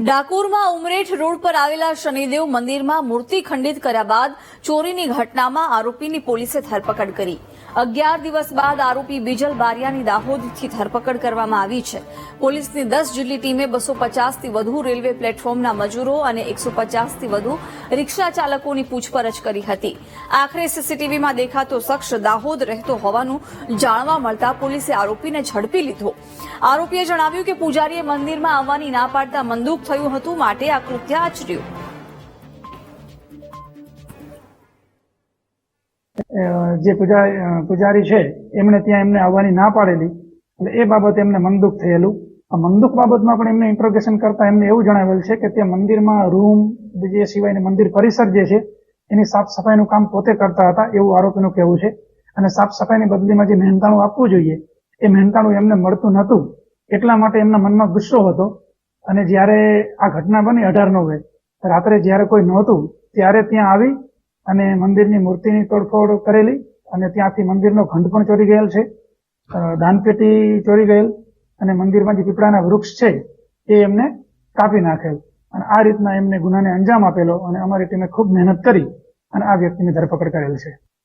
ડાકોરમાં Umreth road પર આવેલા શનિદેવ મંદિરમાં મૂર્તિ ખંડિત કર્યા બાદ ચોરીની ઘટનામાં આરોપીની પોલીસે ધરપકડ કરી. અગિયાર દિવસ બાદ આરોપી બીજલ બારિયાની દાહોદથી ધરપકડ કરવામાં આવી છે. પોલીસની દસ જેટલી ટીમે બસો પચાસથી વધુ રેલવે પ્લેટફોર્મના મજૂરો અને એકસો પચાસથી વધુ રિક્ષા ચાલકોની પૂછપરછ કરી હતી. આખરે સીસીટીવીમાં દેખાતો શખ્સ દાહોદ રહેતો હોવાનું જાણવા મળતા પોલીસે આરોપીને ઝડપી લીધો. આરોપીએ જણાવ્યું કે પૂજારીએ મંદિરમાં આવવાની ના પાડતા મંદુક થયું હતું માટે આ કૃત્ય આચર્યું. જે પૂજા પૂજારી છે, એમણે ત્યાં એમને આવવાની ના પાડેલી. એટલે એ બાબતે એમને મનદુખ થયેલું. આ મનદુખ બાબતમાં પણ એમને ઇન્ટ્રોગેશન કરતા એમને એવું જણાવેલ છે કે તે મંદિરમાં રૂમ બીજે સિવાય મંદિર પરિસર જે છે, એની સાફ સફાઈનું કામ પોતે કરતા હતા એવું આરોપીનું કહેવું છે. અને સાફ સફાઈની બદલીમાં જે મહેનતાણું આપવું જોઈએ, એ મહેનતાણું એમને મળતું નહોતું. એટલા માટે એમના મનમાં ગુસ્સો હતો. અને જ્યારે આ ઘટના બની અઢાર નવે રાત્રે જ્યારે કોઈ નહોતું, ત્યારે ત્યાં આવી અને મંદિરની મૂર્તિની તોડફોડ કરેલી અને ત્યાંથી મંદિરનો ઘંટ પણ ચોરી ગયેલ છે. દાનપેટી ચોરી ગયેલ અને મંદિરમાં જે પીપળાના વૃક્ષ છે, એ એમને કાપી નાખેલ. અને આ રીતના એમને ગુનાને અંજામ આપેલો અને અમારી ટીમે ખૂબ મહેનત કરી અને આ વ્યક્તિની ધરપકડ કરેલ છે.